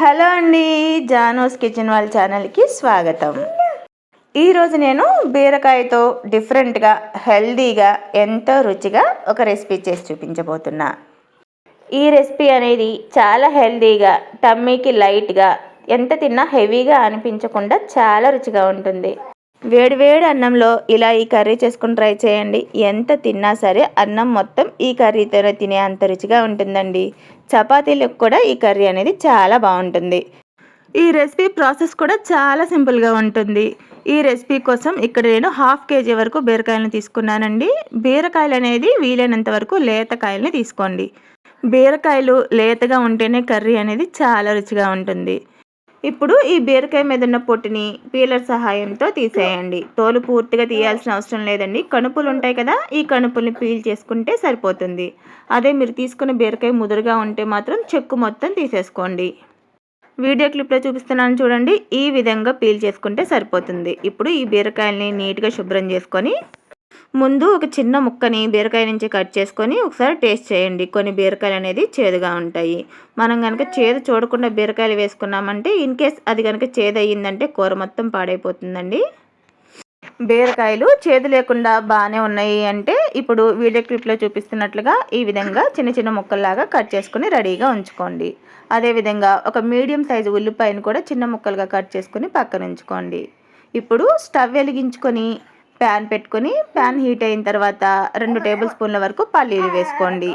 Hello అండి జానోస్ kitchen వాళ్ళ ఛానల్కి స్వాగతం. ఈరోజు నేను బీరకాయతో డిఫరెంట్గా హెల్దీగా ఎంతో రుచిగా ఒక రెసిపీ చేసి చూపించబోతున్నా. ఈ రెసిపీ అనేది చాలా హెల్దీగా టమ్మీకి లైట్గా ఎంత తిన్నా హెవీగా అనిపించకుండా చాలా రుచిగా ఉంటుంది. వేడి వేడి అన్నంలో ఇలా ఈ కర్రీ చేసుకుని ట్రై చేయండి. ఎంత తిన్నా సరే అన్నం మొత్తం ఈ కర్రీతోనే తినే అంత రుచిగా ఉంటుందండి. చపాతీలకు కూడా ఈ కర్రీ అనేది చాలా బాగుంటుంది. ఈ రెసిపీ ప్రాసెస్ కూడా చాలా సింపుల్గా ఉంటుంది. ఈ రెసిపీ కోసం ఇక్కడ నేను హాఫ్ కేజీ వరకు బీరకాయలను తీసుకున్నానండి. బీరకాయలు అనేది వీలైనంత వరకు లేతకాయలని తీసుకోండి. బీరకాయలు లేతగా ఉంటేనే కర్రీ అనేది చాలా రుచిగా ఉంటుంది. ఇప్పుడు ఈ బీరకాయ మీద ఉన్న పొట్టుని పీలర్ సహాయంతో తీసేయండి. తోలు పూర్తిగా తీయాల్సిన అవసరం లేదండి. కణుపులు ఉంటాయి కదా ఈ కణుపుల్ని పీల్ చేసుకుంటే సరిపోతుంది. అదే మీరు తీసుకున్న బీరకాయ ముదురుగా ఉంటే మాత్రం చెక్కు మొత్తం తీసేసుకోండి. వీడియో క్లిప్లో చూపిస్తున్నాను చూడండి. ఈ విధంగా పీల్ చేసుకుంటే సరిపోతుంది. ఇప్పుడు ఈ బీరకాయల్ని నీట్గా శుభ్రం చేసుకొని ముందు ఒక చిన్న ముక్కని బీరకాయ నుంచి కట్ చేసుకొని ఒకసారి టేస్ట్ చేయండి. కొన్ని బీరకాయలు అనేది చేదుగా ఉంటాయి. మనం కనుక చేదు చూడకుండా బీరకాయలు వేసుకున్నామంటే ఇన్ కేస్ అది కనుక చేదు అయ్యిందంటే కూర మొత్తం పాడైపోతుందండి. బీరకాయలు చేదు లేకుండా బాగానే ఉన్నాయి అంటే ఇప్పుడు వీడియో క్లిప్లో చూపిస్తున్నట్లుగా ఈ విధంగా చిన్న చిన్న ముక్కల్లాగా కట్ చేసుకుని రెడీగా ఉంచుకోండి. అదేవిధంగా ఒక మీడియం సైజు ఉల్లిపాయను కూడా చిన్న ముక్కలుగా కట్ చేసుకుని పక్కన ఉంచుకోండి. ఇప్పుడు స్టవ్ వెలిగించుకొని ప్యాన్ పెట్టుకొని ప్యాన్ హీట్ అయిన తర్వాత రెండు టేబుల్ స్పూన్ల వరకు పల్లీలు వేసుకోండి.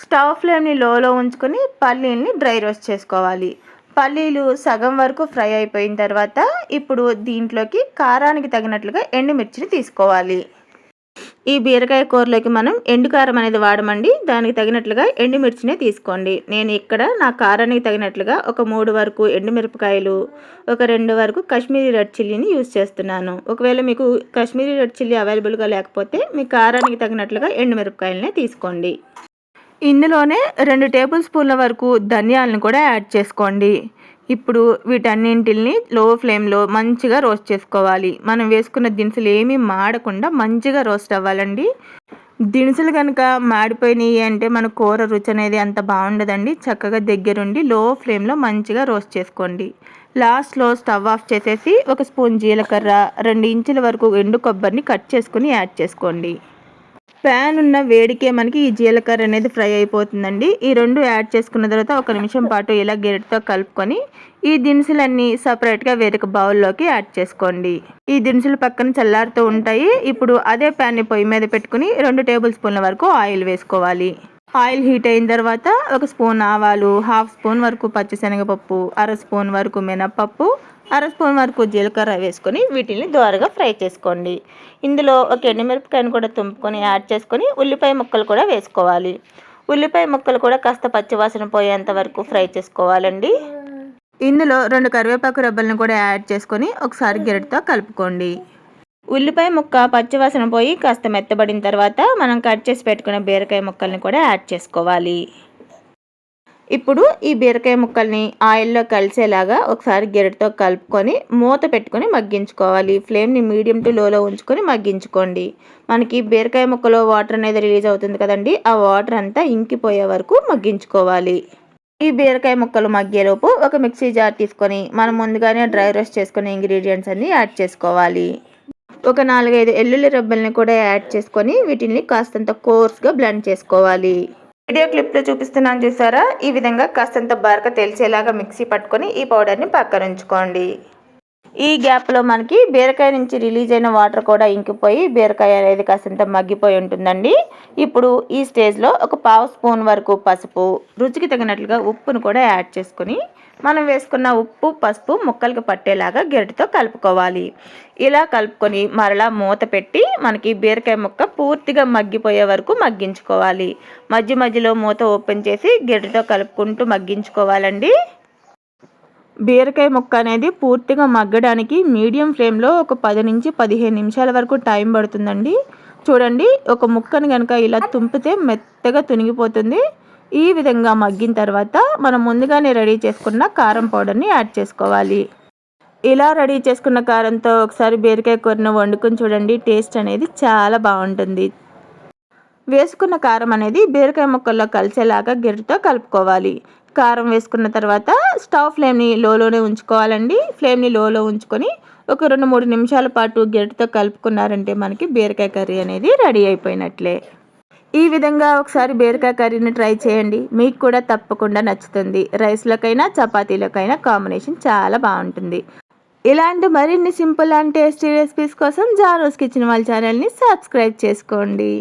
స్టవ్ ఫ్లేమ్ని లోలో ఉంచుకొని పల్లీల్ని డ్రై రోస్ట్ చేసుకోవాలి. పల్లీలు సగం వరకు ఫ్రై అయిపోయిన తర్వాత ఇప్పుడు దీంట్లోకి కారానికి తగినట్లుగా ఎండుమిర్చిని తీసుకోవాలి. ఈ బీరకాయ కూరలోకి మనం ఎండు కారం అనేది వాడమండి. దానికి తగినట్లుగా ఎండుమిర్చినే తీసుకోండి. నేను ఇక్కడ నా కారానికి తగినట్లుగా ఒక మూడు వరకు ఎండుమిరపకాయలు ఒక రెండు వరకు కాశ్మీరీ రెడ్ చిల్లీని యూజ్ చేస్తున్నాను. ఒకవేళ మీకు కాశ్మీరీ రెడ్ చిల్లీ అవైలబుల్గా లేకపోతే మీ కారానికి తగినట్లుగా ఎండుమిరపకాయలనే తీసుకోండి. ఇందులోనే రెండు టేబుల్ స్పూన్ల వరకు ధనియాలను కూడా యాడ్ చేసుకోండి. ఇప్పుడు వీటన్నింటిని లో ఫ్లేమ్లో మంచిగా రోస్ట్ చేసుకోవాలి. మనం వేసుకున్న దినుసులు ఏమీ మాడకుండా మంచిగా రోస్ట్ అవ్వాలండి. దినుసులు కనుక మాడిపోయినాయి అంటే మన కూర రుచి అనేది అంత బాగుండదండి. చక్కగా దగ్గరుండి లో ఫ్లేమ్లో మంచిగా రోస్ట్ చేసుకోండి. లాస్ట్లో స్టవ్ ఆఫ్ చేసేసి ఒక స్పూన్ జీలకర్ర రెండు ఇంచుల వరకు ఎండు కొబ్బరిని కట్ చేసుకుని యాడ్ చేసుకోండి. ప్యాన్ ఉన్న వేడికే మనకి ఈ జీలకర్ర అనేది ఫ్రై అయిపోతుందండి. ఈ రెండు యాడ్ చేసుకున్న తర్వాత ఒక నిమిషం పాటు ఇలా గెరటితో కలుపుకొని ఈ దినుసులన్నీ సపరేట్గా వేరొక బౌల్లోకి యాడ్ చేసుకోండి. ఈ దినుసులు పక్కన చల్లారుతూ ఉంటాయి. ఇప్పుడు అదే ప్యాన్ని పొయ్యి మీద పెట్టుకుని రెండు టేబుల్ స్పూన్ల వరకు ఆయిల్ వేసుకోవాలి. ఆయిల్ హీట్ అయిన తర్వాత ఒక స్పూన్ ఆవాలు హాఫ్ స్పూన్ వరకు పచ్చిశనగపప్పు అర స్పూన్ వరకు మినప్పప్పు అర స్పూన్ వరకు జీలకర్ర వేసుకొని వీటిని ద్వారగా ఫ్రై చేసుకోండి. ఇందులో ఒక ఎండుమిరపకాయను కూడా తుంపుకొని యాడ్ చేసుకొని ఉల్లిపాయ ముక్కలు కూడా వేసుకోవాలి. ఉల్లిపాయ ముక్కలు కూడా కాస్త పచ్చివాసన పోయేంత వరకు ఫ్రై చేసుకోవాలండి. ఇందులో రెండు కరివేపాకు రబ్బలను కూడా యాడ్ చేసుకొని ఒకసారి గిరటితో కలుపుకోండి. ఉల్లిపాయ ముక్క పచ్చివాసన పోయి కాస్త మెత్తబడిన తర్వాత మనం కట్ చేసి పెట్టుకున్న బీరకాయ ముక్కల్ని కూడా యాడ్ చేసుకోవాలి. ఇప్పుడు ఈ బీరకాయ ముక్కల్ని ఆయిల్లో కలిసేలాగా ఒకసారి గెరటితో కలుపుకొని మూత పెట్టుకొని మగ్గించుకోవాలి. ఫ్లేమ్ని మీడియం టు లోలో ఉంచుకొని మగ్గించుకోండి. మనకి బీరకాయ ముక్కలో వాటర్ అనేది రిలీజ్ అవుతుంది కదండి ఆ వాటర్ అంతా ఇంకిపోయే వరకు మగ్గించుకోవాలి. ఈ బీరకాయ ముక్కలు మగ్గేలోపు ఒక మిక్సీ జార్ తీసుకొని మనం ముందుగానే డ్రై రోస్ట్ చేసుకునే ఇంగ్రీడియంట్స్ అన్ని యాడ్ చేసుకోవాలి. ఒక నాలుగైదు ఎల్లుల్లి రబ్బల్ని కూడా యాడ్ చేసుకొని వీటిని కాస్తంత కోర్స్గా బ్లెండ్ చేసుకోవాలి. వీడియో క్లిప్లో చూపిస్తున్నాను చూసారా? ఈ విధంగా కాస్తంత బార్క తెలిసేలాగా మిక్సీ పట్టుకొని ఈ పౌడర్ని పక్కన ఉంచుకోండి. ఈ గ్యాప్లో మనకి బీరకాయ నుంచి రిలీజ్ అయిన వాటర్ కూడా ఇంకిపోయి బీరకాయ అనేది కాస్తంత మగ్గిపోయి ఉంటుందండి. ఇప్పుడు ఈ స్టేజ్లో ఒక పావు స్పూన్ వరకు పసుపు రుచికి తగినట్లుగా ఉప్పును కూడా యాడ్ చేసుకొని మనం వేసుకున్న ఉప్పు పసుపు ముక్కలకి పట్టేలాగా గెరటితో కలుపుకోవాలి. ఇలా కలుపుకొని మరలా మూత పెట్టి మనకి బీరకాయ ముక్క పూర్తిగా మగ్గిపోయే వరకు మగ్గించుకోవాలి. మధ్య మధ్యలో మూత ఓపెన్ చేసి గెరటితో కలుపుకుంటూ మగ్గించుకోవాలండి. బీరకాయ ముక్క అనేది పూర్తిగా మగ్గడానికి మీడియం ఫ్లేమ్లో ఒక పది నుంచి పదిహేను నిమిషాల వరకు టైం పడుతుందండి. చూడండి ఒక ముక్కను కనుక ఇలా తుంపితే మెత్తగా తునిగిపోతుంది. ఈ విధంగా మగ్గిన తర్వాత మనం ముందుగానే రెడీ చేసుకున్న కారం పౌడర్ని యాడ్ చేసుకోవాలి. ఇలా రెడీ చేసుకున్న కారంతో ఒకసారి బీరకాయ కూరను వండుకొని చూడండి టేస్ట్ అనేది చాలా బాగుంటుంది. వేసుకున్న కారం అనేది బీరకాయ ముక్కల్లో కలిసేలాగా గెరిటితో కలుపుకోవాలి. కారం వేసుకున్న తర్వాత స్టవ్ ఫ్లేమ్ని లోలోనే ఉంచుకోవాలండి. ఫ్లేమ్ని లోలో ఉంచుకొని ఒక రెండు మూడు నిమిషాల పాటు గెరిటితో కలుపుకున్నారంటే మనకి బీరకాయ కర్రీ అనేది రెడీ అయిపోయినట్లే. ఈ విధంగా ఒకసారి బీరకాయ కర్రీని ట్రై చేయండి. మీకు కూడా తప్పకుండా నచ్చుతుంది. రైస్లోకైనా చపాతీలోకైనా కాంబినేషన్ చాలా బాగుంటుంది. ఇలాంటి మరిన్ని సింపుల్ అండ్ టేస్టీ రెసిపీస్ కోసం జారోస్ కిచెన్ వాళ్ళ ఛానల్ని సబ్స్క్రైబ్ చేసుకోండి.